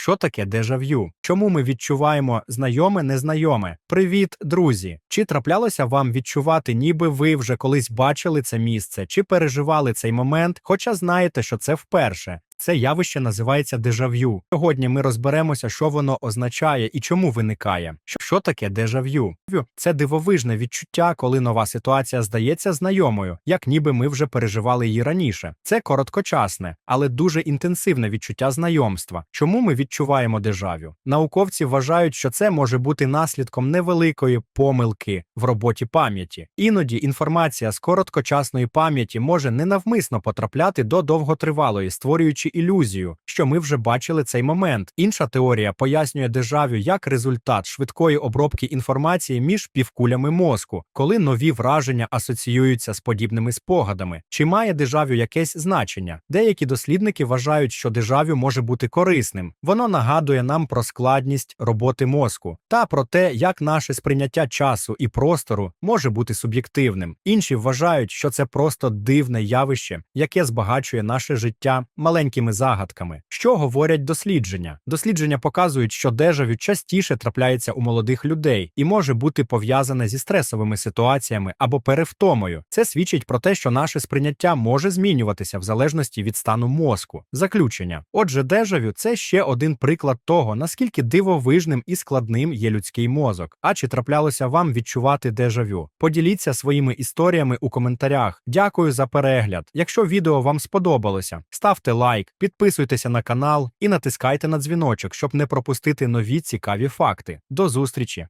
Що таке дежав'ю? Чому ми відчуваємо знайоме незнайоме? Привіт, друзі! Чи траплялося вам відчувати, ніби ви вже колись бачили це місце, чи переживали цей момент, хоча знаєте, що це вперше? Це явище називається дежав'ю. Сьогодні ми розберемося, що воно означає і чому виникає. Що- таке дежав'ю? Це дивовижне відчуття, коли нова ситуація здається знайомою, як ніби ми вже переживали її раніше. Це короткочасне, але дуже інтенсивне відчуття знайомства. Чому ми відчуваємо дежавю? Науковці вважають, що це може бути наслідком невеликої помилки в роботі пам'яті. Іноді інформація з короткочасної пам'яті може ненавмисно потрапляти до довготривалої, створюючи ілюзію, що ми вже бачили цей момент. Інша теорія пояснює дежавю як результат швидкої обробки інформації між півкулями мозку, коли нові враження асоціюються з подібними спогадами. Чи має дежавю якесь значення? Деякі дослідники вважають, що дежавю може бути корисним. Воно нагадує нам про складність роботи мозку та про те, як наше сприйняття часу і простору може бути суб'єктивним. Інші вважають, що це просто дивне явище, яке збагачує наше життя маленькими загадками. Що говорять дослідження? Дослідження показують, що дежавю частіше трапляється у молодих людей і може бути пов'язане зі стресовими ситуаціями або перевтомою. Це свідчить про те, що наше сприйняття може змінюватися в залежності від стану мозку. Заключення. Отже, дежавю це ще один приклад того, наскільки дивовижним і складним є людський мозок. А чи траплялося вам відчувати дежавю? Поділіться своїми історіями у коментарях. Дякую за перегляд. Якщо відео вам сподобалося, ставте підписуйтеся на канал і натискайте на дзвіночок, щоб не пропустити нові цікаві факти. До зустрічі!